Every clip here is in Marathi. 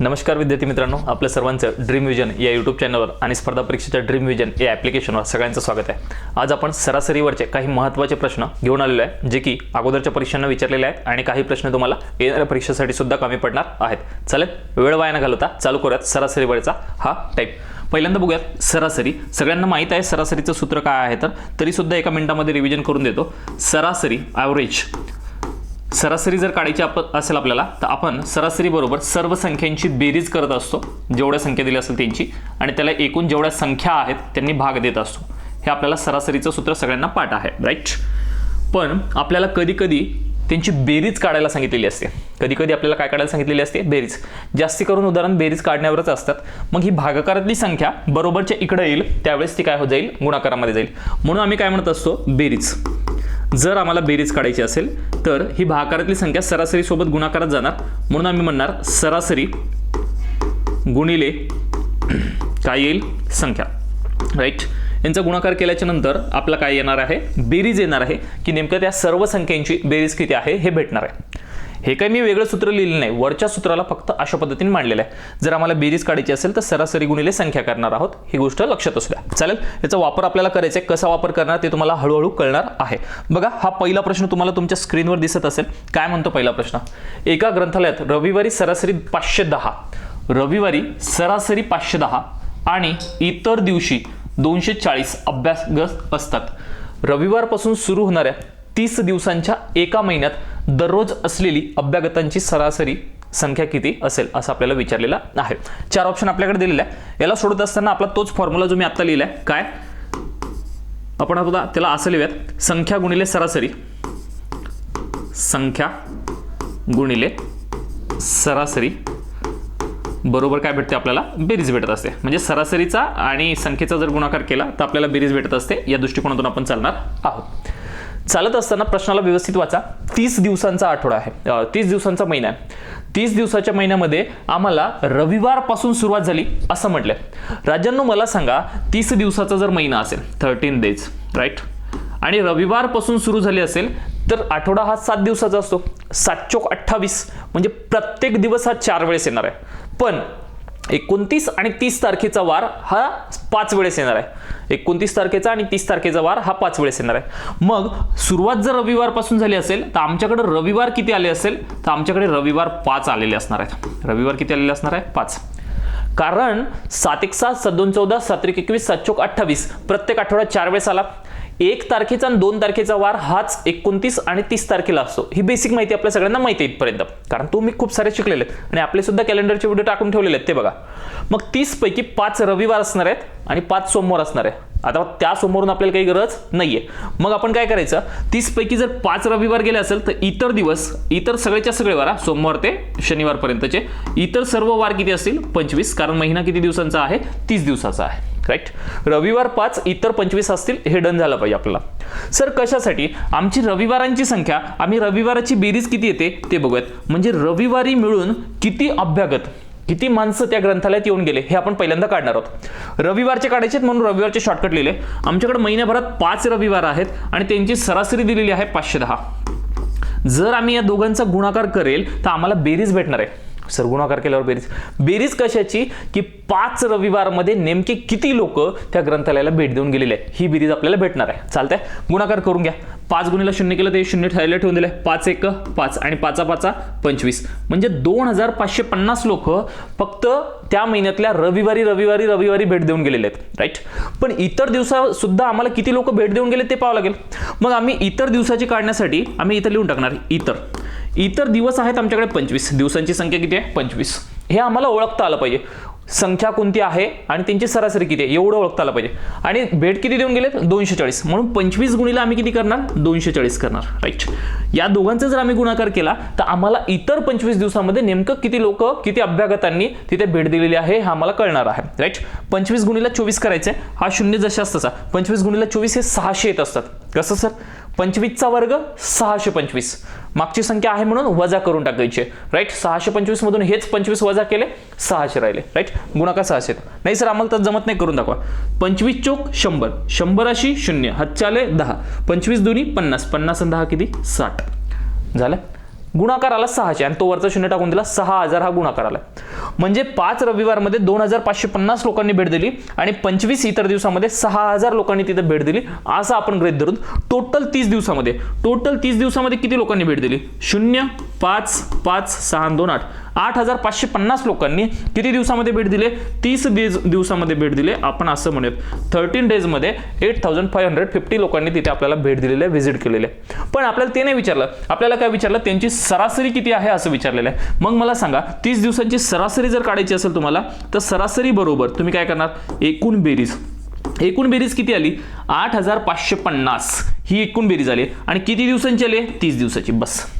नमस्कार विद्यार्थी मित्रांनो आपल्या सर्वांचं ड्रीम विजन या यूट्यूब चॅनलवर आणि स्पर्धा परीक्षेच्या ड्रीम विजन या ॲप्लिकेशनवर सगळ्यांचं स्वागत आहे. आज आपण सरासरीवरचे काही महत्त्वाचे प्रश्न घेऊन आलेलो आहे जे की अगोदरच्या परीक्षांना विचारलेले आहेत आणि काही प्रश्न तुम्हाला येणाऱ्या परीक्षेसाठी सुद्धा कमी पडणार आहेत. चालेल वेळ वाया न घालवता चालू करूयात सरासरीवरचा हा टाईप पहिल्यांदा बघूयात सरासरी. सगळ्यांना माहीत आहे सरासरीचं सूत्र काय आहे तर तरीसुद्धा एका मिनिटामध्ये रिव्हिजन करून देतो. सरासरी ॲव्हरेज सरासरी जर काढायची आप असेल आपल्याला तर आपण सरासरी बरोबर सर्व संख्यांची बेरीज करत असतो जेवढ्या संख्या दिली असेल त्यांची आणि त्याला एकूण जेवढ्या संख्या आहेत त्यांनी भाग देत असतो. हे आपल्याला सरासरीचं सूत्र सगळ्यांना पाठ आहे राईट पण आपल्याला कधी कधी त्यांची बेरीज काढायला सांगितलेली असते. कधी कधी आपल्याला काय काढायला सांगितलेली असते? बेरीज. जास्ती करून उदाहरण बेरीज काढण्यावरच असतात. मग ही भागाकारातली संख्या बरोबरच्या इकडे येईल त्यावेळेस ती काय हो जाईल? गुणाकारामध्ये जाईल. म्हणून आम्ही काय म्हणत असतो? बेरीज. जर आम्हाला बेरीज काढायची असेल तर ही भाकारातली संख्या सरासरीसोबत गुणाकारात जाणार. म्हणून आम्ही म्हणणार सरासरी गुणिले काय येईल? संख्या. राईट यांचा गुणाकार केल्याच्यानंतर आपला काय येणार आहे? बेरीज येणार आहे की नेमकं त्या सर्व संख्यांची बेरीज किती आहे हे भेटणार आहे. हे काही मी वेगळं सूत्र लिहिलं नाही. वरच्या सूत्राला फक्त अशा पद्धतीने मांडलेलं आहे. जर आम्हाला बेरीज काढायची असेल तर सरासरी गुणिले संख्या करणार आहोत. ही गोष्ट लक्षात असू द्या. चालेल? याचा वापर आपल्याला करायचा आहे. कसा वापर करणार ते तुम्हाला हळूहळू कळणार आहे. बघा हा पहिला प्रश्न तुम्हाला तुमच्या स्क्रीनवर दिसत असेल. काय म्हणतो पहिला प्रश्न? एका ग्रंथालयात रविवारी सरासरी पाचशे दहा. रविवारी सरासरी पाचशे दहा आणि इतर दिवशी दोनशे चाळीस अभ्यासग्रस्त असतात. रविवारपासून सुरू होणाऱ्या तीस दिवसांच्या एका महिन्यात दररोज असलेली अभ्यागतांची सरासरी संख्या किती असेल असं आपल्याला विचारलेला आहे. चार ऑप्शन आपल्याकडे दिलेले आहे याला सोडत असताना आपला तोच फॉर्म्युला जो मी आता लिहिलाय काय? आपण आता त्याला असं लिहूयात. संख्या गुणिले सरासरी. संख्या गुणिले सरासरी. बरोबर काय भेटते आपल्याला? बेरीज भेटत असते. म्हणजे सरासरीचा आणि संख्येचा जर गुणाकार केला तर आपल्याला बेरीज भेटत असते. या दृष्टिकोनातून आपण चालणार आहोत. चालत असताना प्रश्नाला व्यवस्थित वाचा. तीस दिवसांचा आठवडा आहे. तीस दिवसांचा महिना आहे. तीस दिवसाच्या महिन्यामध्ये आम्हाला रविवारपासून सुरुवात झाली असं म्हटलं राजांनो मला सांगा तीस दिवसाचा जर महिना असेल थर्टीन डेज राईट आणि रविवारपासून सुरू झाली असेल तर आठवडा हा सात दिवसाचा असतो. सात चोक अठ्ठावीस म्हणजे प्रत्येक दिवस हा चार वेळेस येणार आहे. पण एकोणतीस आणि तीस तारखेचा वार हा पाच वेळेस येणार आहे. एकोणतीस तारखेचा आणि तीस तारखेचा वार हा पाच वेळेस येणार आहे. मग सुरुवात जर रविवारपासून झाली असेल तर आमच्याकडे रविवार किती आले असेल तर आमच्याकडे रविवार पाच आलेले असणार आहेत. रविवार किती आलेले असणार आहे? पाच. कारण सात एक सात सात दोन चौदा सात एक एकवीस सात चोक अठ्ठावीस प्रत्येक आठवड्यात चार वेळेस आला. एक तारखेचा आणि दोन तारखेचा वार हाच एकोणतीस आणि तीस तारखेला असतो. ही बेसिक माहिती आपल्या सगळ्यांना माहिती आहे इथपर्यंत. कारण तुम्ही खूप सारे शिकलेले आहेत. आणि आपले सुद्धा कॅलेंडरचे व्हिडिओ टाकून ठेवलेले आहेत ते बघा. मग तीस पैकी पाच रविवार असणार आहेत आणि पाच सोमवार असणार आहे. आता त्या समोरून आपल्याला काही गरज नाहीये. मग आपण काय करायचं? तीसपैकी जर पाच रविवार गेले असेल तर इतर दिवस इतर सगळ्याच्या सगळे वारा सोमवार ते शनिवारपर्यंतचे इतर सर्व वार किती असतील? पंचवीस कारण महिना किती दिवसांचा आहे? तीस दिवसाचा आहे. राईट रविवार पाच इतर पंचवीस असतील हे डन झालं पाहिजे आपल्याला. सर कशासाठी? आमची रविवारांची संख्या आम्ही रविवाराची बेरीज किती येते? ते बघूयात. म्हणजे रविवारी मिळून किती अभ्यागत? किती माणसं त्या ग्रंथालयात येऊन गेले हे आपण पहिल्यांदा काढणार आहोत. रविवारचे काढायचे म्हणून रविवारचे शॉर्टकट लिहिले. आमच्याकडे महिन्याभरात पाच रविवार आहेत आणि त्यांची सरासरी दिलेली आहे पाचशे दहा. जर आम्ही या दोघांचा गुणाकार करेल तर आम्हाला बेरीज भेटणार आहे. सर गुणाकार केल्यावर बेरीज. बेरीज कशाची? की पाच रविवारमध्ये नेमके किती लोक त्या ग्रंथालयाला भेट देऊन गेलेले ही बेरीज आपल्याला भेटणार आहे. चालतंय? गुणाकार करून घ्या. पाच गुणीला शून्य केलं ते शून्य ठरायला ठेवून दिले पाच एक पाच आणि पाचा पाचा पंचवीस. म्हणजे दोन हजार पाचशे पन्नास लोक फक्त त्या महिन्यातल्या रविवारी रविवारी रविवारी भेट देऊन गेलेले आहेत. राईट पण इतर दिवसा सुद्धा आम्हाला किती लोक भेट देऊन गेले ते पाहावं लागेल. मग आम्ही इतर दिवसाची काढण्यासाठी आम्ही इथं लिहून टाकणार इतर. इतर दिवस आहेत आमच्याकडे पंचवीस. दिवसांची संख्या किती आहे? पंचवीस. हे आम्हाला ओळखता आलं पाहिजे. संख्या कोणती आहे आणि त्यांची सरासरी किती आहे? एवढं ओळखता आलं पाहिजे. आणि भेट किती देऊन गेलेत? दोनशे चाळीस म्हणून पंचवीस गुणीला आम्ही किती करणार? दोनशे चाळीस करणार. राईट या दोघांचा जर आम्ही गुणाकार केला तर आम्हाला इतर पंचवीस दिवसामध्ये नेमकं किती लोक किती अभ्यागतांनी तिथे भेट दिलेली आहे हे आम्हाला कळणार आहे. राईट पंचवीस गुणीला चोवीस करायचं आहे हा शून्य जशाच तसा पंचवीस गुणीला चोवीस हे सहाशे येत असतात. कसं सर? पंचवीसचा वर्ग सहाशे पंचवीस. मागची संख्या आहे म्हणून वजा करून टाकायची. राईट सहाशे पंचवीस मधून हेच पंचवीस वजा केले सहाशे राहिले. राईट गुणाकार सहाशे. नाही सर आम्हाला तर जमत नाही करून दाखवा. पंचवीस चोक शंभर. शंभर अशी शून्य. हातच्याले दहा. पंचवीस दोन्ही पन्नास. पन्नास आणि दहा किती? साठ. झालं? गुणाकार आला सहाशे आणि तो वरचा शून्य टाकून दिला सहा हजार हा गुणाकार आला म्हणजे पाच रविवारमध्ये दोन हजार पाचशे पन्नास लोकांनी भेट दिली आणि पंचवीस इतर दिवसामध्ये सहा हजार लोकांनी तिथे भेट दिली असं आपण गृहित धरून टोटल तीस दिवसामध्ये टोटल तीस दिवसामध्ये किती लोकांनी भेट दिली? शून्य पाच पाच सहा दोन आठ. आठ हजार पाचशे पन्नास लोकांनी किती दिवसामध्ये भेट दिले? तीस दिवस दिवसामध्ये भेट दिले. आपण असं म्हणूयात. Thirteen डेजमध्ये eight thousand five hundred fifty लोकांनी तिथे आपल्याला भेट दिलेली आहे व्हिजिट केलेले आहे. पण आपल्याला ते नाही विचारलं. आपल्याला काय विचारलं? त्यांची सरासरी किती आहे असं विचारलेलं आहे. मग मला सांगा तीस दिवसांची सरासरी जर काढायची असेल तुम्हाला तर सरासरी बरोबर तुम्ही काय करणार? एकूण बेरीज. एकूण बेरीज किती आली? आठ हजार पाचशे पन्नास. ही एकूण बेरीज आली. आणि किती दिवसांची आली? तीस दिवसाची. बस.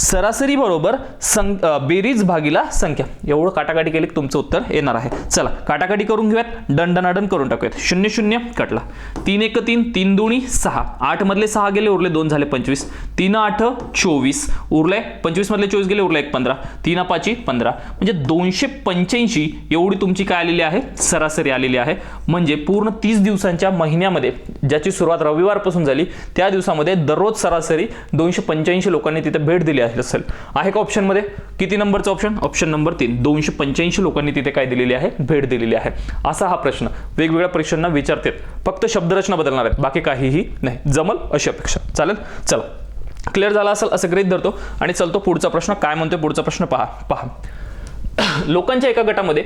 सरासरी बरोबर सं बेरीज भागीला संख्या. एवढं काटाकाटी केली तुमचं उत्तर येणार आहे. चला काटाकाटी करून घेऊयात. दंडनाडन करून टाकूयात. शून्य शून्य कटला. तीन एक तीन तीन दोन्ही सहा. आठ मधले सहा गेले उरले दोन झाले पंचवीस. तीन आठ चोवीस. उरले पंचवीस मधले चोवीस गेले उरले एक पंधरा. तीन पाची पंधरा. म्हणजे दोनशे पंच्याऐंशी एवढी तुमची काय आलेली आहे? सरासरी आलेली आहे. म्हणजे पूर्ण तीस दिवसांच्या महिन्यामध्ये ज्याची सुरुवात रविवारपासून झाली त्या दिवसामध्ये दररोज सरासरी दोनशे पंच्याऐंशी लोकांनी तिथे भेट दिली आहे. असेल. आहे का ऑप्शनमध्ये किती नंबरचं ऑप्शन ऑप्शन नंबर तीन. दोनशे पंच्याऐंशी लोकांनी तिथे काय दिलेली आहे? भेट दिलेली आहे. असा हा प्रश्न. वेगवेगळ्या परीक्षांना विचारतात. फक्त शब्दरचना बदलणार आहेत. बाकी काहीही नाही. जमल अशी अपेक्षा. चालेल? चला. क्लिअर झाला असेल असं गृहित धरतो. आणि चलतो पुढचा प्रश्न. काय म्हणतोय पुढचा प्रश्न? पहा. पहा. लोकांच्या एका गटामध्ये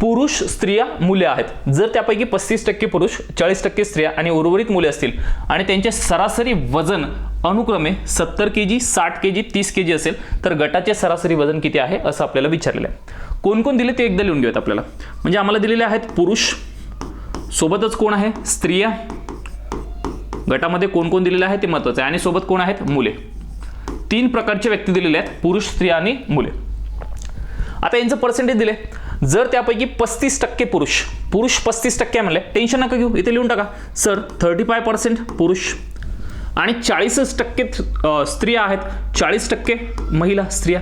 पुरुष स्त्रिया मुले आहेत. जर त्यापैकी पस्तीस टक्के पुरुष चाळीस टक्के स्त्रिया आणि उर्वरित मुले असतील आणि त्यांचे सरासरी वजन अनुक्रमे सत्तर के जी साठ के जी तीस के जी असेल तर गटाचे सरासरी वजन किती आहे असं आपल्याला विचारलेलं आहे. कोण कोण दिले ते एकदा लिहून घेऊयात आपल्याला. म्हणजे आम्हाला दिलेले आहेत पुरुष सोबतच कोण आहे? स्त्रिया. गटामध्ये कोण कोण दिलेलं आहे ते महत्वाचं आहे. आणि सोबत कोण आहेत? मुले. तीन प्रकारचे व्यक्ती दिलेले आहेत पुरुष स्त्रिया आणि मुले. आता यांचं पर्सेंटेज दिले. जर त्यापैकी पस्तीस टक्के पुरुष पुरुष पस्तीस टक्के म्हणले टेन्शन नका घेऊ इथे लिहून टाका. सर थर्टी फाय पर्सेंट पुरुष आणि चाळीसच टक्के स्त्रिया आहेत. चाळीस टक्के महिला स्त्रिया.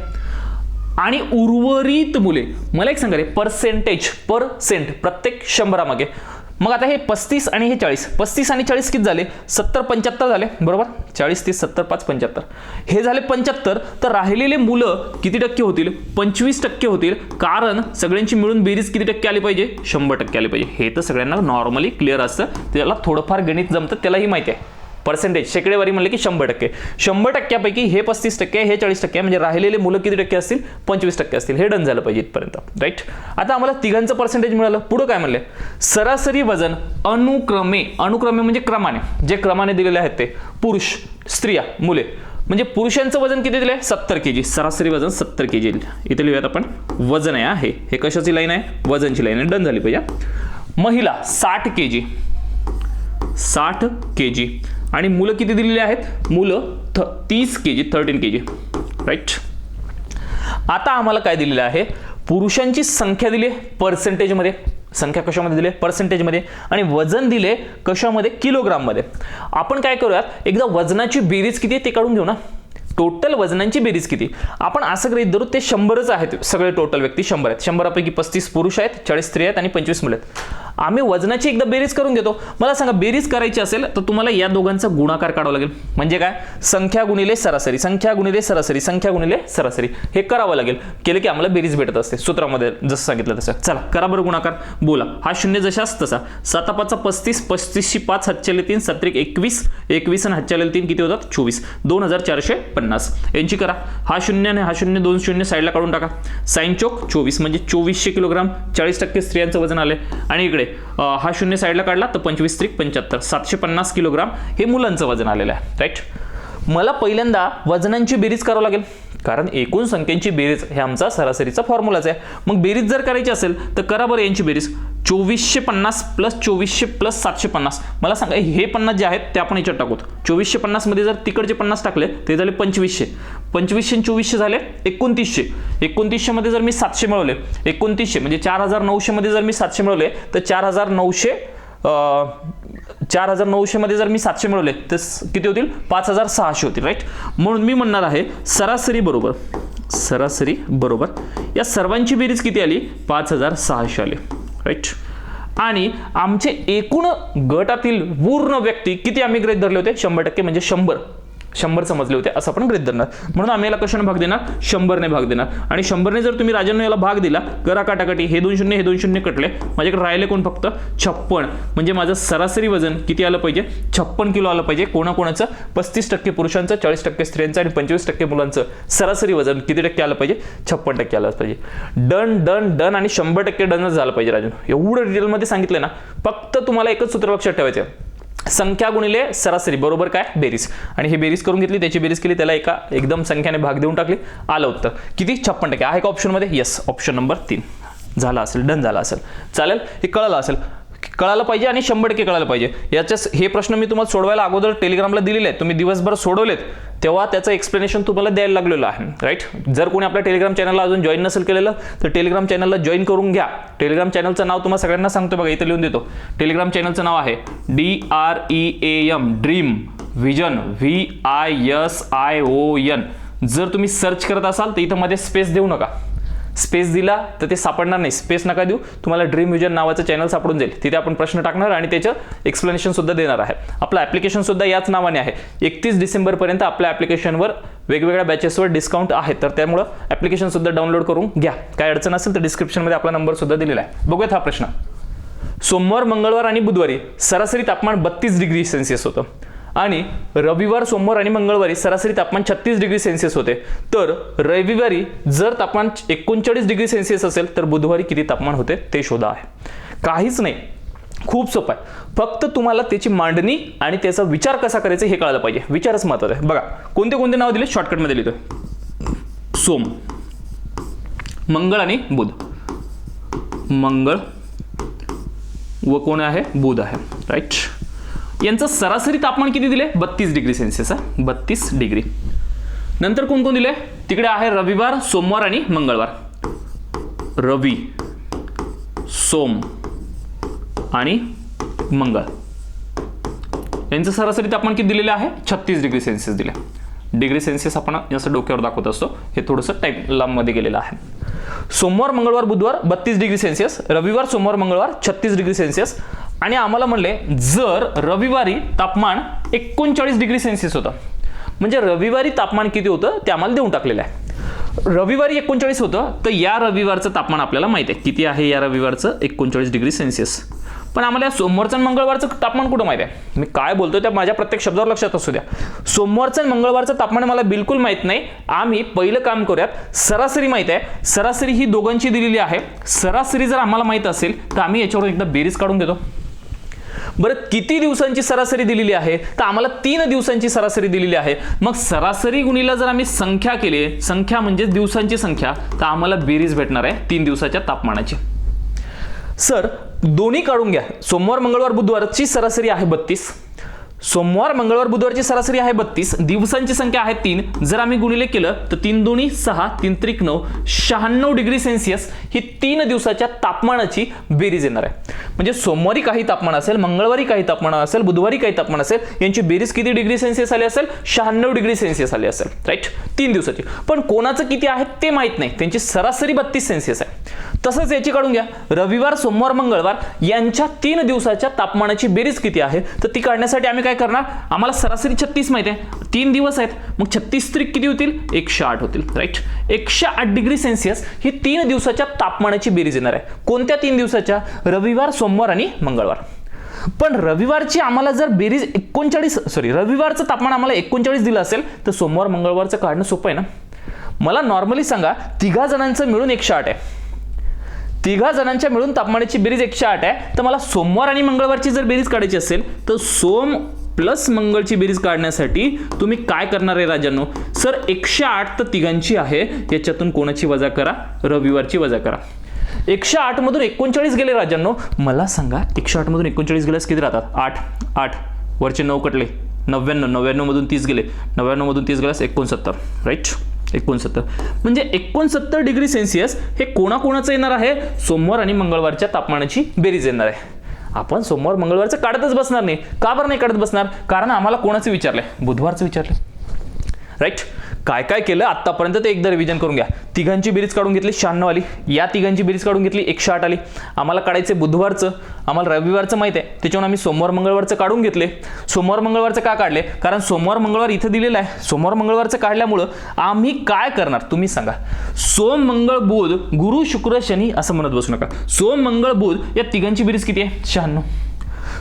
आणि उर्वरित मुले मला एक सांगा रे पर्सेंटेज परसेंट प्रत्येक शंभरामागे. मग आता हे पस्तीस आणि हे चाळीस. पस्तीस आणि चाळीस किती झाले? सत्तर पंच्याहत्तर झाले. बरोबर? चाळीस तीस सत्तर पाच पंच्याहत्तर. हे झाले पंच्याहत्तर. तर राहिलेले मुलं किती टक्के होतील? पंचवीस टक्के होतील. कारण सगळ्यांची मिळून बेरीज किती टक्के आली पाहिजे? शंभर टक्के आली पाहिजे. हे तर सगळ्यांना नॉर्मली क्लिअर असतं. त्याला थोडंफार गणित जमतं त्यालाही माहिती आहे. पर्सेंटेज शेकडेवारी म्हणले की शंभर टक्के. शंभर टक्क्यापैकी हे पस्तीस टक्के हे चाळीस टक्के म्हणजे राहिलेले मुलं किती टक्के असतील? पंचवीस टक्के असतील. हे डन झालं पाहिजे इथपर्यंत. राईट आता आम्हाला तिघांचं पर्सेंटेज मिळालं. पुढं काय म्हणले? सरासरी वजन अनुक्रमे अनुक्रमे म्हणजे क्रमाने. जे क्रमाने दिलेले आहेत ते. पुरुष स्त्रिया मुले. म्हणजे पुरुषांचं वजन किती दिले सत्तर के जी. सरासरी वजन सत्तर के जी. इथे लिहूयात आपण. वजन आहे आहे. हे कशाची लाईन आहे? वजनची लाईन आहे. डन झाली पाहिजे. महिला साठ के जी. साठ के जी. आणि मुलं किती दिलेली आहेत? मुलं थ तीस के जी थर्टीन के जी राईट आता आम्हाला काय दिलेलं आहे? पुरुषांची संख्या दिली पर्सेंटेजमध्ये संख्या कशामध्ये दिले पर्सेंटेजमध्ये आणि वजन दिले कशामध्ये? किलोग्राममध्ये आपण काय करूयात? एकदा वजनाची बेरीज किती आहे ते काढून घेऊ ना. टोटल वजनांची बेरीज किती? आपण असं गृहित धरू ते शंभरच आहेत. सगळे टोटल व्यक्ती शंभर आहेत. शंभरापैकी पस्तीस पुरुष आहेत चाळीस स्त्री आहेत आणि पंचवीस मुले आहेत. आम्ही वजनाची एकदा बेरीज करून घेतो मला सांगा बेरीज करायची असेल तर तुम्हाला या दोघांचा गुणाकार काढावा लागेल. म्हणजे काय? संख्या गुणिले सरासरी संख्या गुणिले सरासरी संख्या गुणिले सरासरी. हे करावं लागेल. केलं की आम्हाला बेरीज भेटत असते. सूत्रामध्ये जसं सांगितलं तसं. चला करा बरं गुणाकार. बोला. हा शून्य जशाच तसा. साता पाचचा पस्तीस पस्तीसशी पाच हातच्याले तीन सत्रिक एकवीस एकवीस आणि हातच्याले तीन किती होतात? चोवीस. दोन हजार चारशे पन्नास यांची करा. हा शून्य आणि हा शून्य दोन शून्य साईडला काढून टाका. साईन चोक चोवीस म्हणजे चोवीसशे किलोग्राम चाळीस टक्के स्त्रियांचं वजन आले आणि इकडे हा शून्य साईडला काढला तर पंचवीस त्रिक पंच्याहत्तर सातशे पन्नास किलोग्राम हे मुलांचं वजन आलेलं आहे. राईट मला पहिल्यांदा वजनांची बेरीज करावं लागेल. कारण एकूण संख्यांची बेरीज हे आमचा सरासरीचा फॉर्म्युलाच आहे. मग बेरीज जर करायची असेल तर करा बरं यांची बेरीज. चोवीसशे पन्नास प्लस चोवीसशे प्लस सातशे पन्नास. मला सांगा हे पन्नास जे आहेत ते आपण याच्यात टाकूत चोवीसशे पन्नासमध्ये जर तिकडचे पन्नास टाकले ते झाले पंचवीसशे. पंचवीसशे आणि चोवीसशे झाले एकोणतीसशे. एकोणतीसशेमध्ये जर मी सातशे मिळवले एकोणतीसशे म्हणजे चार हजार नऊशेमध्ये जर मी सातशे मिळवले तर चार हजार नऊशे चार हजार नऊशेमध्ये जर मी सातशे मिळवले तर किती होतील? पाच हजार सहाशे होतील राईट म्हणून मी म्हणणार आहे सरासरी बरोबर सरासरी बरोबर या सर्वांची बेरीज किती आली? पाच हजार सहाशे आली राईट आणि आमचे एकूण गटातील पूर्ण व्यक्ती किती आम्ही ग्रहित धरले होते? शंभर टक्के म्हणजे शंभर. शंभर समजले होते असं आपण गृहित धरणार. म्हणून आम्ही याला कशाने भाग देणार शंभरने भाग देणार. आणि शंभरने जर तुम्ही राजांना याला भाग दिला करा काटाकाटी हे दोन शून्य हे दोन शून्य कटले. माझ्याकडे राहिले कोण फक्त? छप्पन. म्हणजे माझं सरासरी वजन किती आलं पाहिजे? छप्पन किलो आलं पाहिजे. कोणाकोणाचं? पस्तीस टक्के पुरुषांचं चाळीस टक्के स्त्रियांचं आणि पंचवीस टक्के मुलांचं. सरासरी वजन किती टक्के आलं पाहिजे? छप्पन टक्के आलं पाहिजे. डन डन डन आणि शंभर टक्के डनच झालं पाहिजे राजन. एवढं डिटेलमध्ये सांगितलं ना फक्त तुम्हाला एकच सूत्र लक्षात ठेवायचं आहे. संख्या गुणिले सरासरी बरोबर काय? बेरीज. आणि हे बेरीज करून घेतली त्याची बेरीज केली त्याला एका एकदम संख्याने भाग देऊन टाकली. आलं उत्तर. किती? छप्पन टक्के. आहे का ऑप्शनमध्ये येस ऑप्शन नंबर तीन. झाला असेल डन झाला असेल. चालेल? हे कळलं असेल. कळायला पाहिजे आणि शंभर टक्के कळायला पाहिजे. याच्या हे प्रश्न मी तुम्हाला सोडवायला अगोदर टेलिग्रामला दिलेले आहेत. तुम्ही दिवसभर सोडवलेत. तेव्हा त्याचं एक्सप्लेनेशन तुम्हाला द्यायला लागलेलं आहे. राईट जर कोणी आपल्या टेलिग्राम चॅनलला अजून जॉईन नसेल केलेलं तर टेलिग्राम चॅनलला जॉईन करून घ्या. टेलिग्राम चॅनलचं नाव तुम्हाला सगळ्यांना सांगतो बघा इथं लिहून देतो. टेलिग्राम चॅनलचं नाव आहे D R E A M dream vision V I S I O N जर तुम्ही सर्च करत असाल तर इथं मध्ये स्पेस देऊ नका. स्पेस दिला तर ते सापडणार नाही. स्पेस नका देऊ. तुम्हाला ड्रीम विजन नावाचं चॅनल सापडून जाईल. तिथे आपण प्रश्न टाकणार आणि त्याचं एक्सप्लेनेशन सुद्धा देणार आहे. आपलं ॲप्लिकेशन सुद्धा याच नावाने आहे. एकतीस डिसेंबरपर्यंत आपल्या ॲप्लिकेशनवर वेगवेगळ्या बॅचेसवर डिस्काउंट आहे तर त्यामुळं ॲप्लिकेशन सुद्धा डाउनलोड करून घ्या. काय अडचण असेल तर डिस्क्रिप्शनमध्ये आपला नंबर सुद्धा दिलेला आहे. बघूयात हा प्रश्न. सोमवार मंगळवार आणि बुधवारी सरासरी तापमान बत्तीस डिग्री सेल्सिअस होतं. आणि रविवार सोमवार आणि मंगळवारी सरासरी तापमान छत्तीस डिग्री सेल्सिअस होते. तर रविवारी जर तापमान एकोणचाळीस डिग्री सेल्सिअस असेल तर बुधवारी किती तापमान होते ते शोधा आहे. काहीच नाही. खूप सोपं आहे. फक्त तुम्हाला त्याची मांडणी आणि त्याचा विचार कसा करायचा हे कळायला पाहिजे. विचारच महत्त्वाचा आहे. बघा कोणते कोणते नाव दिले? शॉर्टकटमध्ये लिहितोय. सोम. मंगळ आणि बुध. मंगळ व कोण आहे? बुध आहे. राईट यांचं सरासरी तापमान किती दिले? बत्तीस डिग्री सेल्सिअस आहे बत्तीस डिग्री. नंतर कोण कोण दिले? तिकडे आहे रविवार सोमवार आणि मंगळवार. रवी सोम आणि मंगळ. यांचं सरासरी तापमान किती दिलेलं आहे? छत्तीस डिग्री सेल्सिअस दिले. डिग्री सेल्सिअस आपण असं डोक्यावर दाखवत असतो. हे थोडंसं टाईम लांबमध्ये गेलेलं आहे. सोमवार मंगळवार बुधवार बत्तीस डिग्री सेल्सिअस. रविवार सोमवार मंगळवार छत्तीस डिग्री सेल्सिअस. आणि आम्हाला म्हणले जर रविवारी तापमान एकोणचाळीस डिग्री सेल्सिअस होतं म्हणजे रविवारी तापमान किती होतं ते आम्हाला देऊन टाकलेलं आहे. रविवारी एकोणचाळीस होतं तर या रविवारचं तापमान आपल्याला माहिती आहे. किती आहे या रविवारचं? एकोणचाळीस डिग्री सेल्सिअस. पण आम्हाला या सोमवारचं आणि मंगळवारचं तापमान कुठं माहिती आहे? मी काय बोलतो त्या माझ्या प्रत्येक शब्दावर लक्षात असू द्या. सोमवारचं आणि मंगळवारचं तापमान मला बिलकुल माहीत नाही. आम्ही पहिलं काम करूयात सरासरी माहीत आहे. सरासरी ही दोघांची दिलेली आहे. सरासरी जर आम्हाला माहीत असेल तर आम्ही याच्यावर एकदा बेरीज काढून देतो. बरं किती दिवसांची सरासरी दिलेली आहे? तर आम्हाला तीन दिवसांची सरासरी दिलेली आहे. मग सरासरी गुणीला जर आम्ही संख्या केली संख्या म्हणजे दिवसांची संख्या तर आम्हाला बेरीज भेटणार आहे तीन दिवसाच्या तापमानाची. सर दोन्ही काढून घ्या. सोमवार मंगळवार बुधवारची सरासरी आहे बत्तीस. सोमवार मंगळवार बुधवारची सरासरी आहे बत्तीस. दिवसांची संख्या आहे तीन. जर आम्ही गुणिले केलं तर तीन दोन्ही सहा तीन त्रिक नऊ शहाण्णव डिग्री सेल्सिअस ही तीन दिवसाच्या तापमानाची बेरीज येणार आहे. म्हणजे सोमवारी काही तापमान असेल मंगळवारी काही तापमान असेल बुधवारी काही तापमान असेल यांची बेरीज किती डिग्री सेल्सिअस आली असेल? शहाण्णव डिग्री सेल्सिअस आली असेल. राईट? तीन दिवसाची. पण कोणाचं किती आहे ते माहीत नाही. त्यांची सरासरी बत्तीस सेल्सिअस आहे. तसंच याची काढून घ्या. रविवार सोमवार मंगळवार यांच्या तीन दिवसाच्या तापमानाची बेरीज किती आहे? तर ती काढण्यासाठी आम्ही काय करणार? आम्हाला सरासरी छत्तीस माहिती आहे. तीन दिवस आहेत. मग छत्तीस त्रिक किती होतील? एकशे आठ होतील. राईट एकशे आठ डिग्री सेल्सिअस ही तीन दिवसाच्या तापमानाची बेरीज येणार आहे. कोणत्या तीन दिवसाच्या? रविवार सोमवार आणि मंगळवार. पण रविवारची आम्हाला जर बेरीज एकोणचाळीस सॉरी रविवारचं तापमान आम्हाला एकोणचाळीस दिलं असेल तर सोमवार मंगळवारचं काढणं सोपं आहे ना? मला नॉर्मली सांगा तिघा जणांचं मिळून एकशे आठ आहे. तिघा जणांच्या मिळून तापमानाची बेरीज एकशे आठ आहे. तर मला सोमवार आणि मंगळवारची जर बेरीज काढायची असेल तर सोम प्लस मंगळची बेरीज काढण्यासाठी तुम्ही काय करणार आहे राजांनो? सर एकशे आठ तर तिघांची आहे. याच्यातून कोणाची वजा करा? रविवारची वजा करा. एकशे आठमधून एकोणचाळीस गेले राजांनो. मला सांगा एकशे आठमधून एकोणचाळीस गेल्यास किती राहतात? आठ. आठ. वरचे नऊ कटले. नव्याण्णव. नव्याण्णवमधून तीस गेले. नव्याण्णवमधून तीस गेल्यास एकोणसत्तर. राईट एकोणसत्तर. म्हणजे एकोणसत्तर डिग्री सेल्सिअस हे कोणाकोणाचं येणार आहे? सोमवार आणि मंगळवारच्या तापमानाची बेरीज येणार आहे. आपण सोमवार मंगळवारचं काढतच बसणार नाही. का बरं नाही काढत बसणार? कारण आम्हाला कोणाचं विचारलंय? बुधवारचं विचारलंय. राईट काय काय केलं? आत्तापर्यंत ते एकदा रिव्हिजन करून घ्या. तिघांची बेरीज काढून घेतली शहाण्णव आली या तिघांची बेरीज काढून घेतली एकशे आठ आली. आम्हाला काढायचे बुधवारचं. आम्हाला रविवारचं माहिती आहे. त्याच्यावर आम्ही सोमवार मंगळवारचं काढून घेतले. सोमवार मंगळवारचं का काढले? कारण सोमवार मंगळवार इथं दिलेलं आहे. सोमवार मंगळवारचं काढल्यामुळं आम्ही काय करणार? तुम्ही सांगा. सोम मंगळ बुध गुरु शुक्र शनी असं म्हणत बसू नका. सोम मंगळ बुध या तिघांची बेरीज किती आहे? शहाण्णव.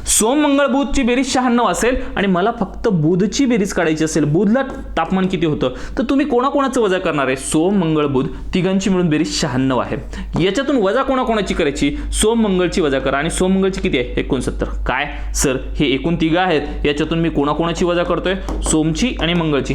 सोम मंगळ बुधची बेरीज शहाण्णव असेल आणि मला फक्त बुधची बेरीज काढायची असेल बुधला तापमान किती होतं? तर तुम्ही कोणाकोणाचं वजा करणार आहे? सोम मंगळ बुध तिघांची मिळून बेरीज शहाण्णव आहे. याच्यातून वजा कोणाकोणाची करायची? सोम मंगळची वजा करा. आणि सोम मंगळची किती आहे? एकोणसत्तर. काय? सर हे एकूण तिघं आहेत. याच्यातून मी कोणाकोणाची वजा करतोय? सोमची आणि मंगळची.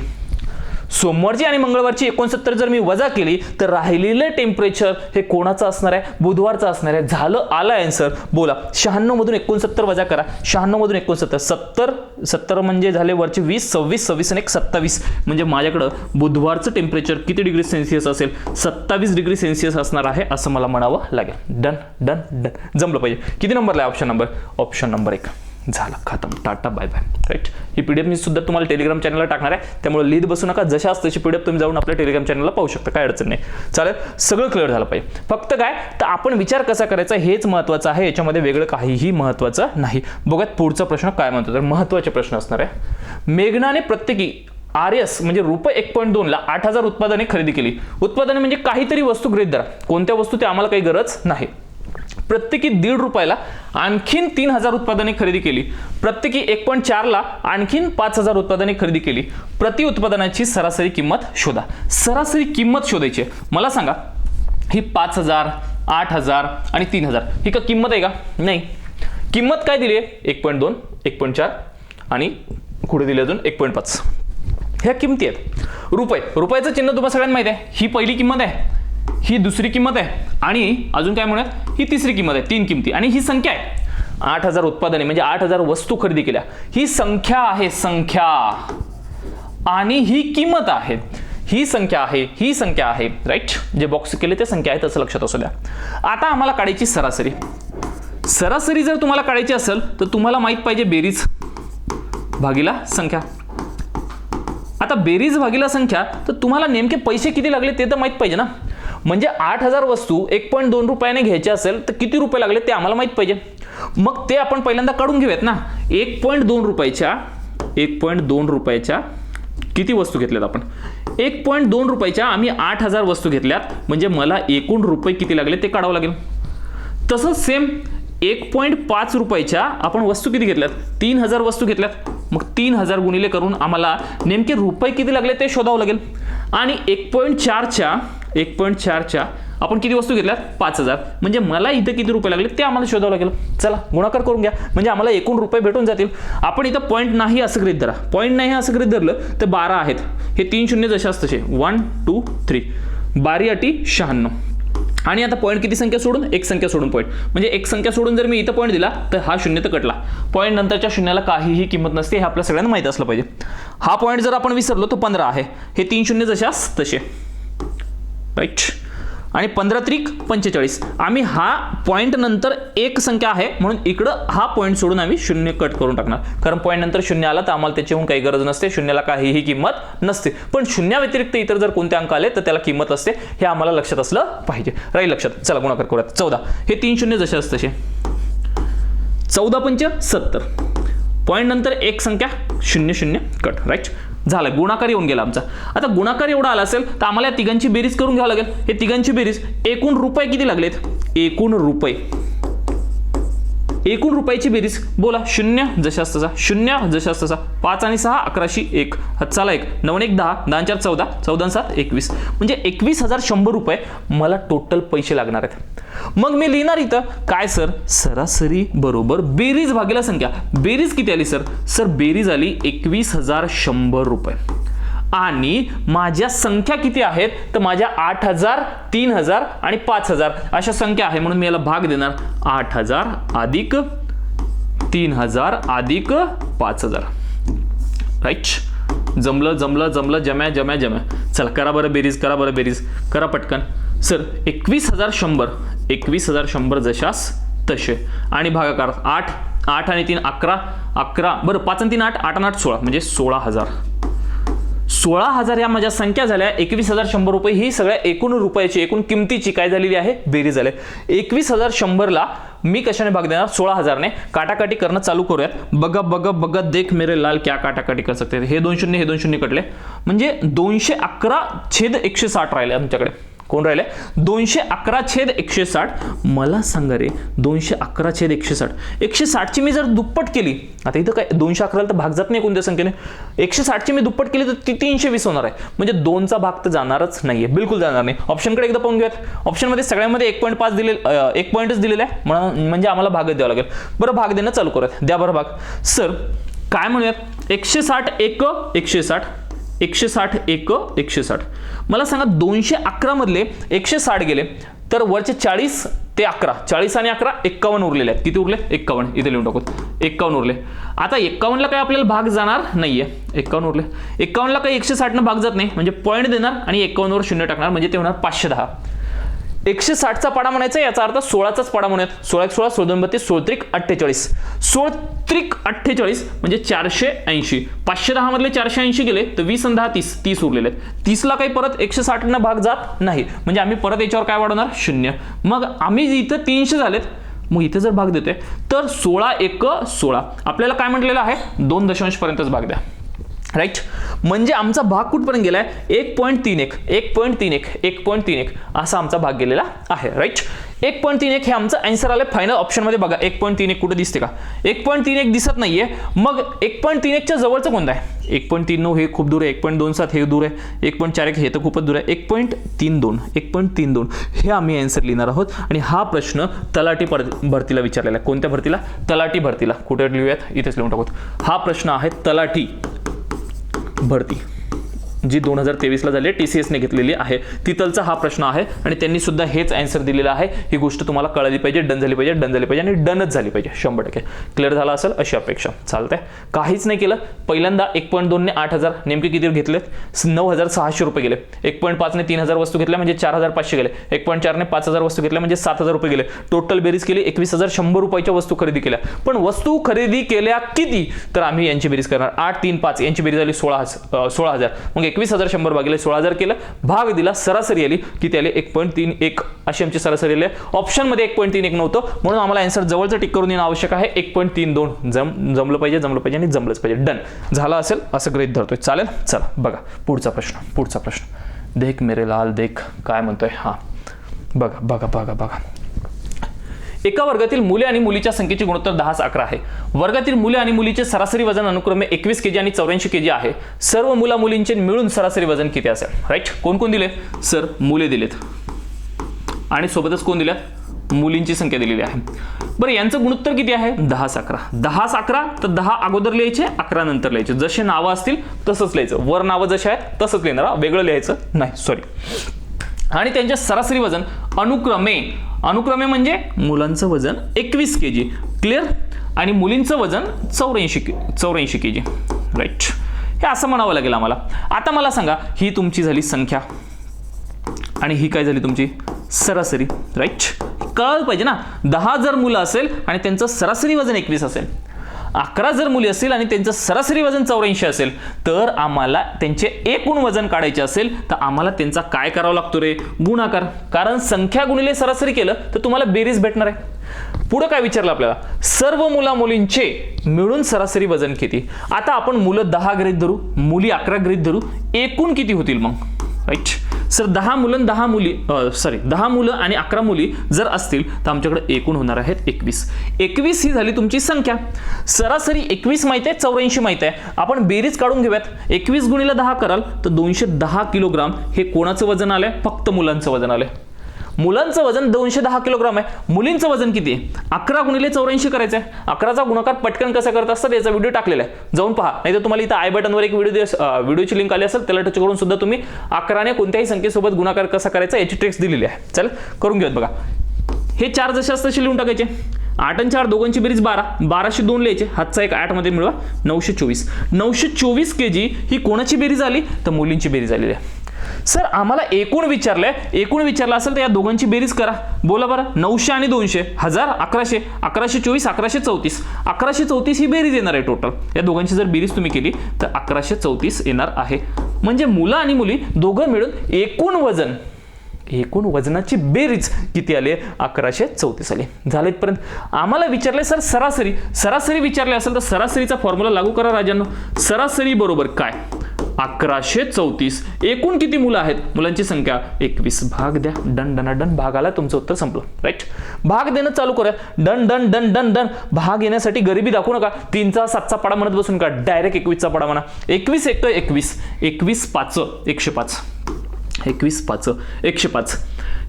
सोमवारची आणि मंगळवारची एकोणसत्तर जर मी वजा केली तर राहिलेलं टेम्परेचर हे कोणाचं असणार आहे? बुधवारचं असणार आहे. झालं आलं आन्सर बोला. शहाण्णवमधून एकोणसत्तर वजा करा. शहाण्णवमधून एकोणसत्तर. सत्तर सत्तर म्हणजे झाले वरचे वीस सव्वीस सव्वीस आणि एक सत्तावीस. म्हणजे माझ्याकडं बुधवारचं टेम्परेचर किती डिग्री सेल्सिअस असेल? सत्तावीस डिग्री सेल्सिअस असणार आहे असं मला म्हणावं लागेल. डन डन डन जमलं पाहिजे. किती नंबरला आहे? ऑप्शन नंबर ऑप्शन नंबर एक. झालं. खतम. टाटा बाय बाय राईट ही पी डी एफ मी सुद्धा तुम्हाला टेलिग्राम चॅनलला टाकणार आहे. त्यामुळे लिहित बसू नका. जशा असतं तशी पी डी एफ तुम्ही जाऊन आपल्या टेलिग्राम चॅनलला पाहू शकता. काय अडचण नाही. चालेल? सगळं क्लिअर झालं पाहिजे. फक्त काय? तर आपण विचार कसा करायचा? हेच महत्त्वाचं आहे. याच्यामध्ये वेगळं काहीही महत्त्वाचं नाही. बघत पुढचा प्रश्न काय म्हणतो. तर महत्त्वाचे प्रश्न असणार आहे. मेघनाने प्रत्येकी आर एस म्हणजे रुपये एक पॉईंट दोनला आठ हजार उत्पादने खरेदी केली. उत्पादने म्हणजे काहीतरी वस्तू गृहित धरा कोणत्या वस्तू ते आम्हाला काही गरज नाही. प्रत्येकी दीड रुपयाला आणखीन तीन हजार उत्पादने खरेदी केली. प्रत्येकी एक पॉईंट चारला आणखीन पाच हजार उत्पादने खरेदी केली. प्रति उत्पादनाची सरासरी किंमत शोधा. सरासरी किंमत शोधायची आहे. मला सांगा ही पाच हजार आठ हजार आणि तीन हजार ही का किंमत आहे का? नाही. किंमत काय दिली आहे? एक पॉईंट दोन एक पॉईंट चार आणि पुढे दिली अजून? एक पॉईंट पाच. ह्या किमती आहेत. रुपये. रुपयाचं चिन्ह तुम्हाला सगळ्यांना माहिती आहे. ही पहिली किंमत आहे. ही दुसरी किंमत आहे. आणि अजून काय म्हणूयात? ही तिसरी किंमत आहे. तीन किमती. आणि ही संख्या आहे. आठ हजार उत्पादने म्हणजे आठ हजार वस्तू खरेदी केल्या. ही संख्या आहे संख्या. आणि ही किंमत आहे. ही संख्या आहे ही संख्या आहे. राईट जे बॉक्स केले ते संख्या आहे तसं लक्षात असू द्या. आता आम्हाला काढायची सरासरी. सरासरी जर तुम्हाला काढायची असेल तर तुम्हाला माहीत पाहिजे बेरीज भागीला संख्या. आता बेरीज भागीला संख्या तर तुम्हाला नेमके पैसे किती लागले ते तर माहीत पाहिजे ना. म्हणजे आठ हजार वस्तू एक पॉईंट दोन रुपयाने घ्यायचे असेल तर किती रुपये लागले ते आम्हाला माहीत पाहिजे. मग ते आपण पहिल्यांदा काढून घेऊयात ना. एक पॉईंट दोन रुपयाच्या एक पॉईंट दोन रुपयाच्या किती वस्तू घेतल्यात आपण? एक पॉईंट दोन रुपयाच्या आम्ही आठ हजार वस्तू घेतल्यात. म्हणजे मला एकूण रुपये किती लागले ते काढावं लागेल. तसंच सेम एक पॉईंट पाच रुपयाच्या आपण वस्तू किती घेतल्यात? तीन हजार वस्तू घेतल्यात. मग तीन हजार गुणिले करून आम्हाला नेमके रुपये किती लागले ते शोधावं लागेल. आणि एक पॉईंट चारच्या एक पॉईंट चारच्या आपण किती वस्तू घेतल्यात? पाच हजार. म्हणजे मला इथं किती रुपये लागले ते आम्हाला शोधावं लागेल. चला गुणाकार करून घ्या. म्हणजे आम्हाला एकूण रुपये भेटून जातील. आपण इथं पॉईंट नाही असं गृहित धरा. पॉईंट नाही असं गृहित धरलं तर बारा आहेत. हे तीन शून्य जसे तसे. वन टू थ्री बारी अटी शहाण्णव. आणि आता पॉईंट किती संख्या सोडून? एक संख्या सोडून पॉईंट म्हणजे एक संख्या सोडून जर मी इथं पॉईंट दिला तर हा शून्य तर कटला. पॉईंट नंतरच्या शून्याला काहीही किंमत नसते हे आपल्या सगळ्यांना माहीत असलं पाहिजे. हा पॉईंट जर आपण विसरलो तो पंधरा आहे. हे तीन शून्य जशास तसे. राईट आणि पंधरा त्रिक पंचेचाळीस. आम्ही हा पॉईंट नंतर एक संख्या आहे म्हणून इकडं हा पॉईंट सोडून आम्ही शून्य कट करून टाकणार. कारण पॉईंट नंतर शून्य आला तर आम्हाला त्याच्याहून काही गरज नसते शून्याला काहीही किंमत नसते. पण शून्या व्यतिरिक्त इतर जर कोणते अंक आले तर त्याला किंमत असते हे आम्हाला लक्षात असलं पाहिजे. राहील लक्षात. चला गुणाकार करूयात. चौदा. हे तीन शून्य जसे असते तसे. चौदा पंच सत्तर. पॉईंट नंतर एक संख्या शून्य शून्य कट राईट झालं गुणाकार येऊन गेला आमचा. आता गुणाकार एवढा आला असेल तर आम्हाला या तिघांची बेरीज करून घ्यावं लागेल. हे तिघांची बेरीज एकूण रुपये किती लागलेत? एकूण रुपये. एकूण रुपयाची बेरीज. बोला शून्य जशास तसा शून्य जशास तसा पाच आणि सहा अकराशे एक. हत्साला एक. नवन एक दहा. दहा चार चौदा. चौदा सात एकवीस. म्हणजे एकवीस हजार शंभर रुपये मला टोटल पैसे लागणार आहेत. मग मी लिहिणार इथं काय सर? सरासरी बरोबर बेरीज भागीला संख्या. बेरीज किती आली सर? सर बेरीज आली एकवीस हजार शंभर रुपये. आणि माझ्या संख्या किती आहेत? तर माझ्या आठ हजार तीन हजार आणि पाच हजार. अशा संख्या आहे म्हणून मी याला भाग देणार. आठ हजार अधिक तीन हजार अधिक पाच हजार. राईट जमलं जमलं जमलं जम्या जम्या जम्या. चला करा बरं बेरीज करा बरं बेरीज. करा पटकन. सर एकवीस हजार शंभर. एकवीस हजार शंभर जशास तसे आणि भागाकार आठ आठ आणि तीन अकरा अकरा. बरं पाच आणि तीन आठ आठ आणि आठ सोळा. म्हणजे सोळा हजार. सोळा हजार या माझ्या संख्या झाल्या. एकवीस हजार शंभर रुपये ही सगळ्या एकूण रुपयाची एकूण किमतीची काय झालेली आहे? बेरीज झाली एकवीस हजार शंभरला मी कशाने भाग देणार? सोळा हजारने. काटाकाटी करणं चालू करूयात. बघा बघा बघा देख मेरे लाल क्या काटाकाटी कर सकते हे दोन शून्य हे दोन शून्य कटले म्हणजे दोनशे अकरा छेद एकशे साठ राहिले आमच्याकडे. कोण राहिले? दोनशे अकरा छेद एकशे साठ मला सांगा रे दोनशे अकरा छेद एकशे साठ एकशे साठची मी जर दुप्पट केली आता इथं काय दोनशे अकराला तर भाग जात नाही कोणत्या संख्येने? एकशे साठची मी दुप्पट केली तर ती तीनशे वीस होणार आहे. म्हणजे दोनचा भाग तर जाणारच नाहीये बिलकुल जाणार नाही. ऑप्शनकडे एकदा पाहून घेऊयात. ऑप्शनमध्ये सगळ्यामध्ये एक पॉईंट पाच दिले एक पॉईंटच दिलेला आहे. म्हणून म्हणजे आम्हाला भागच द्यावा लागेल. बरं भाग देणं चालू करूयात. द्या बरं भाग. सर काय म्हणूयात? एकशे साठ एक एकशे साठ एकशे साठ एक एकशे साठ मला सांगा दोनशे अकरामधले एकशे साठ गेले तर वरचे चाळीस ते अकरा चाळीस आणि अकरा एक्कावन्न उरलेले आहेत. किती उरले? एक्कावन्न. इथे लिहून टाकू. एक्कावन्न उरले. आता एक्कावन्नला काय आपल्याला भाग जाणार नाहीये. एक्कावन्न उरले. एक्कावन्नला काही एकशे साठनं भाग जात नाही. म्हणजे पॉईंट देणार आणि एक्कावन्नवर शून्य टाकणार. म्हणजे ते होणार पाचशे दहा. एकशे साठचा पाडा म्हणायचा याचा अर्थ सोळाचाच पाडा म्हणूयात. सोळा एक सोळा सोळा दोन बत्तीस सोळत्रिक अठ्ठेचाळीस. सोळत्रिक अठ्ठेचाळीस म्हणजे चारशे ऐंशी. पाचशे दहा मधले चारशे ऐंशी गेले तर वीस आणि दहा तीस तीस उरलेले आहेत. तीसला काही परत एकशे साठनं भाग जात नाही. म्हणजे आम्ही परत याच्यावर काय वाढवणार? शून्य. मग आम्ही इथं तीनशे झालेत मग इथे जर भाग देतोय तर सोळा एक सोळा. आपल्याला काय म्हटलेलं आहे? दोन दशांश पर्यंतच भाग द्या. राईट म्हणजे आमचा भाग कुठपर्यंत गेलाय एक पॉईंट तीन एक एक पॉईंट तीन एक एक पॉईंट तीन एक असा आमचा भाग गेलेला आहे राईट एक पॉईंट तीन एक हे आमचं आन्सर आलं फायनल ऑप्शनमध्ये बघा एक पॉईंट तीन एक कुठं दिसते का एक पॉईंट तीन एक दिसत नाही आहे मग एक पॉईंट तीन एकच्या जवळचं कोणतं आहे एक पॉईंट तीन नऊ हे खूप दूर आहे एक पॉईंट दोन सात हे दूर आहे एक पॉईंट चार एक हे तर खूपच दूर आहे एक पॉईंट तीन दोन एक पॉईंट तीन दोन हे आम्ही आन्सर लिहिणार आहोत आणि हा प्रश्न तलाटी पर- भरतीला विचारलेला आहे कोणत्या भरतीला तलाटी भरतीला कुठे लिहूयात इथेच लिहून टाकूत हा प्रश्न आहे तलाठी ભરતી. जी दोन हजार तेवीसला झाली टी सी एसने घेतलेली आहे. तिथलचा हा प्रश्न आहे आणि त्यांनी सुद्धा हेच आन्सर दिलेला आहे. ही गोष्ट तुम्हाला कळली पाहिजे डन झाली पाहिजे डन झाली पाहिजे आणि डनच झाली पाहिजे. शंभर टक्के. क्लिअर झाला असेल? अशी अपेक्षा. चालतंय. काहीच नाही केलं. पहिल्यांदा एक पॉईंट दोनने आठ हजार. नेमके किती घेतलेत? नऊ हजार सहाशे रुपये गेले. एक पॉईंट पाचने तीन हजार वस्तू घेतल्या म्हणजे चार हजार पाचशे गेले. एक पॉईंट चारने पाच हजार वस्तू घेतल्या म्हणजे सात हजार रुपये गेले. टोटल बेरीज केली एकवीस हजार शंभर रुपयाच्या वस्तू खरेदी केल्या. पण वस्तू खरेदी केल्या किती? तर आम्ही यांची बेरीज करणार. आठ तीन पाच. यांची बेरीज झाली सोळा सोळा हजार. मग एकवीस हजार शंभर भागिले सोळा हजार केलं. भाग दिला सरासरी आली की त्याला एक पॉईंट तीन एक अशी आमची सरासरी आली. ऑप्शनमध्ये एक पॉईंट तीन एक नव्हतं. म्हणून आम्हाला आन्सर जवळचं टिक करून येणं आवश्यक आहे. एक पॉईंट तीन दोन जम जमलं पाहिजे जमलं पाहिजे आणि जमलंच पाहिजे. डन झालं असेल? असं गृहित धरतोय. चालेल? चला बघा. पुढचा प्रश्न पुढचा प्रश्न. देख मेरे लाल देख. काय म्हणतोय? हा. बघा बघा बघा बघा. एका वर्गातील मुले आणि मुलीच्या संख्येची गुणोत्तर दहाच अकरा आहे. वर्गातील मुले आणि मुलीचे सरासरी वजन अनुक्रमे एकवीस केजी आणि चौऱ्याऐंशी केजी आहे. सर्व मुला मुलींचे मिळून सरासरी वजन किती असेल? राईट कोण कोण दिले सर मुले दिलेत. आणि सोबतच कोण दिल्यात? मुलींची संख्या दिलेली आहे. बरं यांचं गुणोत्तर किती आहे? दहा अकरा. दहा अकरा तर दहा अगोदर लिहायचे अकरा नंतर लिहायचे. जसे नावं असतील तसंच लिहायचं. वर नावं जसे आहेत तसंच लिहिणार. वेगळं लिहायचं नाही. सॉरी आणि त्यांचे सरासरी वजन अनुक्रमे. अनुक्रमे म्हणजे मुलांचं वजन एकवीस के जी क्लिअर आणि मुलींचं वजन चौऱ्याऐंशी के चौऱ्याऐंशी के जी राईट हे असं म्हणावं लागेल आम्हाला. आता मला सांगा ही तुमची झाली संख्या. आणि ही काय झाली तुमची? सरासरी. राईट कळलं पाहिजे ना. दहा जर मुलं असेल आणि त्यांचं सरासरी वजन एकवीस असेल अकरा जर मुली असतील आणि त्यांचं सरासरी वजन चौऱ्याऐंशी असेल तर आम्हाला त्यांचे एकूण वजन काढायचे असेल तर आम्हाला त्यांचा काय करावा लागतो रे? गुणाकार. कारण संख्या गुणिले सरासरी केलं तर तुम्हाला बेरीज भेटणार आहे. पुढं काय विचारलं आपल्याला? सर्व मुला मुलींचे मिळून सरासरी वजन किती? आता आपण मुलं दहा ग्रीत धरू मुली अकरा ग्रीत धरू एकूण किती होतील मग? राईट सर दहा मुलं दहा मुली सॉरी दहा मुलं आणि अकरा मुली जर असतील तर आमच्याकडे एकूण होणार आहेत एकवीस. एकवीस ही झाली तुमची संख्या. सरासरी एकवीस माहिती आहे चौऱ्याऐंशी माहिती आहे. आपण बेरीज काढून घेऊयात. एकवीस गुणीला दहा कराल तर दोनशे दहा किलोग्राम हे कोणाचं वजन आलंय? फक्त मुलांचं वजन आलंय. मुलांचं वजन दोनशे दहा किलोग्राम आहे. मुलींचं वजन किती आहे? अकरा गुणिले चौऱ्याऐंशी करायचं आहे अकराचा गुणाकार पटकन कसा करत असतात याचा व्हिडिओ टाकलेला आहे. जाऊन पहा. नाही तर तुम्हाला इथं आय बटनवर एक व्हिडिओ व्हिडिओची लिंक आली असेल त्याला टच करून सुद्धा तुम्ही अकराने कोणत्याही संख्येसोबत गुणाकार कसा करायचा याची ट्रिक्स दिलेली आहे. चल करून घेऊयात बघा. हे चार जसे असतात तसे लिहून टाकायचे. आठ आणि चार दोघांची बेरीज बारा. बाराशे दोन लिहायचे. हातचा एक आठमध्ये मिळवा. नऊशे चोवीस. नऊशे चोवीस के जी ही कोणाची बेरीज आली? तर मुलींची बेरीज आलेली आहे. सर आम्हाला एकूण विचारलंय. एकूण विचारलं असेल तर या दोघांची बेरीज करा. बोला बरं. नऊशे आणि दोनशे. हजार अकराशे. अकराशे चोवीस अकराशे चौतीस. अकराशे चौतीस ही बेरीज येणार आहे टोटल या दोघांची जर बेरीज तुम्ही केली तर अकराशे चौतीस येणार आहे. म्हणजे मुलं आणि मुली दोघं मिळून एकूण वजन एकूण वजनाची बेरीज किती आली अकराशे चौतीस आली. झाले इथपर्यंत. आम्हाला विचारले सर सरासरी. सरासरी विचारले असेल तर सरासरीचा फॉर्म्युला लागू करा राजांनो. सरासरी बरोबर काय? अकराशे चौतीस. एकूण किती मुलं आहेत? मुलांची संख्या एकवीस. भाग द्या. Done done done. भागाला तुमचं उत्तर संपलं. राईट भाग देणं चालू करूया. Done done done done done. भाग येण्यासाठी गरिबी दाखवू नका. तीनचा सातचा पाडा म्हणत बसून का डायरेक्ट एकवीसचा पाडा म्हणा. एकवीस एक एकवीस. एकवीस पाच एकशे पाच. एकवीस पाच एकशे पाच.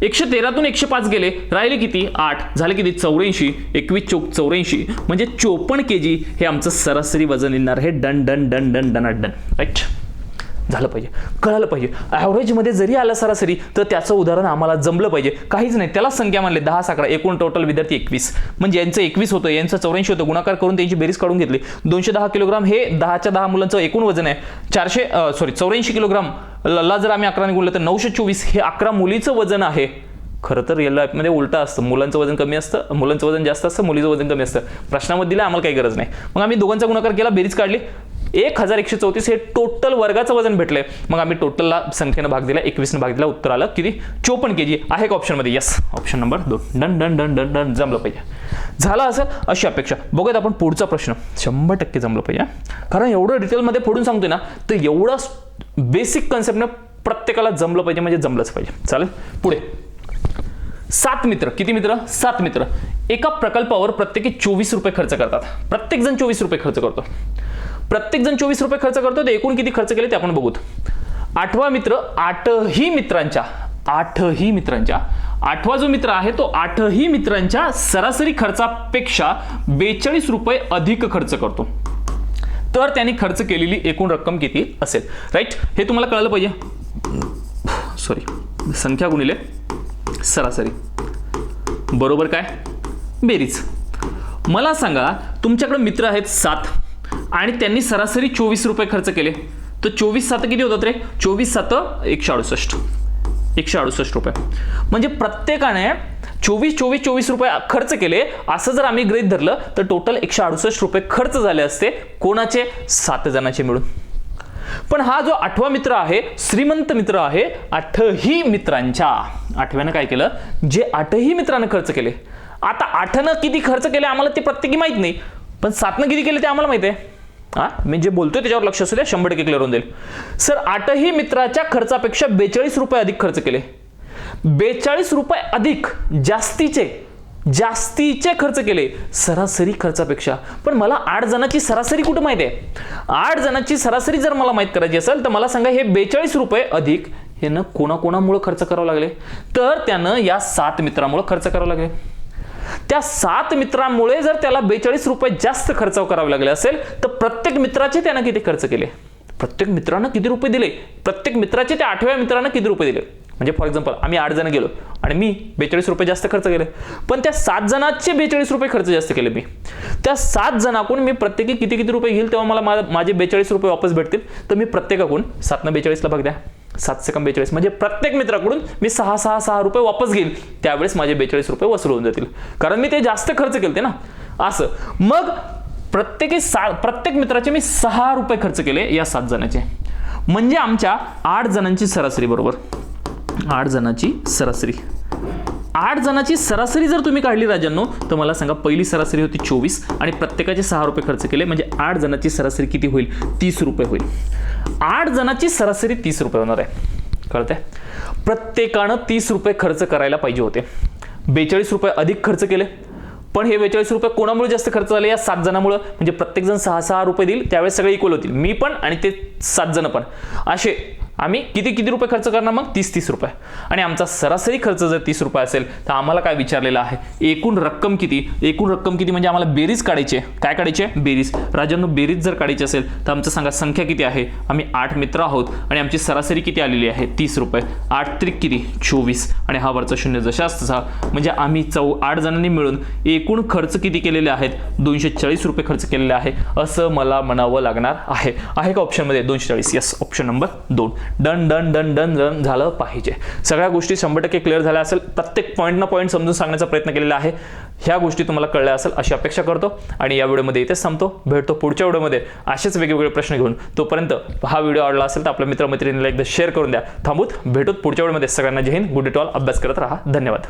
एकशे तेरातून एकशे पाच गेले. राहिले किती? आठ. झाले किती? चौऱ्याऐंशी. एकवीस चौक चौऱ्याऐंशी. म्हणजे चोपन्न के जी हे आमचं सरासरी वजन येणार हे done done done done done done. Right झालं पाहिजे कळालं पाहिजे. ॲव्हरेजमध्ये जरी आलं सरासरी तर त्याचं उदाहरण आम्हाला जमलं पाहिजे. काहीच नाही त्याला संख्या मानले दहा साकडा एकूण टोटल विद्यार्थी एकवीस. म्हणजे यांचं एकवीस होतं यांचं चौऱ्याऐंशी होतं गुणाकार करून त्यांची बेरीज काढून घेतली. दोनशे दहा किलोग्राम हे दहाच्या दहा मुलांचं एकूण वजन आहे. चारशे सॉरी चौऱ्याऐंशी किलोग्राम ला जर आम्ही अकराने गुणलं तर नऊशे चोवीस हे अकरा मुलीचं वजन आहे. खरं तर रिअल लाईफमध्ये उलटं असतं. मुलांचं वजन कमी असतं मुलांचं वजन जास्त असतं मुलीचं वजन कमी असतं. प्रश्नामध्ये दिलं आम्हाला काही गरज नाही. मग आम्ही दोघांचा गुणाकार केला बेरीज काढली. एक हजार एकशे चौतीस हे टोटल वर्गाचं वजन भेटलंय. मग आम्ही टोटलला संख्येनं भाग दिला एकवीसनं भाग दिला उत्तर आलं किती? चोपन्न के जी आहे का ऑप्शनमध्ये यस ऑप्शन नंबर दोन. Done done done done done जमलं पाहिजे. झालं असेल अशी अपेक्षा. बघूयात आपण पुढचा प्रश्न. शंभर टक्के जमलं पाहिजे कारण एवढं डिटेलमध्ये फोडून सांगतोय ना तर एवढा बेसिक कन्सेप्टनं प्रत्येकाला जमलं पाहिजे म्हणजे जमलंच पाहिजे. चालेल? पुढे. सात मित्र. किती मित्र? सात मित्र. एका प्रकल्पावर प्रत्येकी चोवीस रुपये खर्च करतात. प्रत्येक जण चोवीस रुपये खर्च करतो. प्रत्येकजण चोवीस रुपये खर्च करतो तर एकूण किती खर्च केले ते आपण बघूत. आठवा मित्र आठही मित्रांच्या आठही मित्रांच्या. आठवा जो मित्र आहे तो आठही मित्रांच्या सरासरी खर्चापेक्षा बेचाळीस रुपये अधिक खर्च करतो. तर त्यांनी खर्च केलेली एकूण रक्कम किती असेल? राईट हे तुम्हाला कळलं पाहिजे. सॉरी संख्या गुणिले सरासरी. बरोबर काय? बेरीज. मला सांगा तुमच्याकडे मित्र आहेत सात. आणि त्यांनी सरासरी चोवीस रुपये खर्च केले. तर चोवीस सात किती होतात रे? चोवीस सात एकशे अडुसष्ट. एकशे अडुसष्ट रुपये. म्हणजे प्रत्येकाने चोवीस चोवीस चोवीस रुपये खर्च केले असं जर आम्ही गृहीत धरलं तर टोटल एकशे अडुसष्ट रुपये खर्च झाले असते. कोणाचे? सात जणांचे मिळून. पण हा जो आठवा मित्र आहे श्रीमंत मित्र आहे आठही मित्रांच्या. आठव्यानं काय केलं? जे आठही मित्रानं खर्च केले. आता आठनं किती खर्च केले आम्हाला ते प्रत्येकी माहीत नाही. पण सातनं किती केले ते आम्हाला माहिती आहे? हा? मी जे बोलतोय त्याच्यावर लक्ष असू द्या शंभर टक्के क्लिअर होऊन जाईल. सर आठही मित्राच्या खर्चापेक्षा बेचाळीस रुपये अधिक खर्च केले. बेचाळीस रुपये अधिक जास्तीचे जास्तीचे खर्च केले. सरासरी खर्चापेक्षा. पण मला आठ जणांची सरासरी कुठं माहिती आहे? आठ जणांची सरासरी जर मला माहीत करायची असेल तर मला सांगा हे बेचाळीस रुपये अधिक यानं कोणाकोणामुळं खर्च करावं लागले? तर त्यानं या सात मित्रामुळं खर्च करावं लागले. त्या सात मित्रांमुळे जर त्याला बेचाळीस रुपये जास्त खर्च करावे लागले असेल तर प्रत्येक मित्राचे त्यानं किती खर्च केले? प्रत्येक मित्रानं किती रुपये दिले? प्रत्येक मित्राचे त्या आठव्या मित्रानं किती रुपये दिले? म्हणजे फॉर एक्झाम्पल आम्ही आठ जण गेलो आणि मी बेचाळीस रुपये जास्त खर्च केले. पण त्या सात जणांचे बेचाळीस रुपये खर्च जास्त केले मी. त्या सात जणांकडून मी प्रत्येकी किती किती रुपये घेईल तेव्हा मला माझे बेचाळीस रुपये वापस भेटतील? तर मी प्रत्येकाकडून सातनं बेचाळीसला भाग द्या. सातशे कम बेचाळीस. म्हणजे प्रत्येक मित्राकडून मी सहा सहा सहा रुपये वापस घेईल त्यावेळेस माझे बेचाळीस रुपये वसूल होऊन जातील. कारण मी ते जास्त खर्च केले ना. असं. मग प्रत्येकी सा प्रत्येक मित्राचे मी सहा रुपये खर्च केले या सात जणांचे. म्हणजे आमच्या आठ जणांची सरासरी बरोबर? आठ जणांची सरासरी. आठ जणांची सरासरी जर तुम्ही काढली राजांनो तर मला सांगा पहिली सरासरी होती चोवीस आणि प्रत्येकाचे सहा रुपये खर्च केले. म्हणजे आठ जणांची सरासरी किती होईल? तीस रुपये होईल. आठ जणाची सरासरी तीस रुपये होणार आहे. कळतंय? प्रत्येकानं तीस रुपये खर्च करायला पाहिजे होते. बेचाळीस रुपये अधिक खर्च केले. पण हे बेचाळीस रुपये कोणामुळे जास्त खर्च झाले? या सात जणांमुळे. म्हणजे प्रत्येकजण सहा सहा रुपये देईल त्यावेळेस सगळे इक्वल होतील. मी पण आणि ते सात जण पण. असे आम्ही किती किती रुपये खर्च करणार मग? तीस तीस रुपये. आणि आमचा सरासरी खर्च जर तीस रुपये असेल तर आम्हाला काय विचारलेलं आहे? एकूण रक्कम किती? एकूण रक्कम किती म्हणजे आम्हाला बेरीज काढायची आहे. काय काढायची आहे? बेरीज. राजांनो बेरीज जर काढायची असेल तर आमचं सांगा संख्या किती आहे? आम्ही आठ मित्र आहोत आणि आमची सरासरी किती आलेली आहे? तीस रुपये. आठ त्रिक किती? चोवीस. आणि हा वरचा शून्य जशा तसा म्हणजे आम्ही चौ आठ जणांनी मिळून एकूण खर्च किती केलेले आहेत? दोनशे चाळीस रुपये खर्च केलेले आहे. असं मला म्हणावं लागणार आहे. आहे का ऑप्शनमध्ये दोनशे चाळीस. यस ऑप्शन नंबर दोन. Done done done done done झालं पाहिजे. सगळ्या गोष्टी शंभर टक्के क्लिअर झाल्या असेल. प्रत्येक पॉईंट ना पॉईंट समजून सांगण्याचा प्रयत्न केलेला आहे. ह्या गोष्टी तुम्हाला कळल्या असेल अशी अपेक्षा करतो. आणि या व्हिडिओमध्ये इथेच थांबतो. भेटतो पुढच्या व्हिडिओमध्ये असेच वेगवेगळे प्रश्न घेऊन. तोपर्यंत हा व्हिडिओ आवडला असेल तर आपल्या मित्रमैत्रिणीला एकदा शेअर करून द्या. थांबूत. भेटूत पुढच्या वेळेमध्ये सगळ्यांना जय हिंद. गुड टॉल अभ्यास करत राहा. धन्यवाद.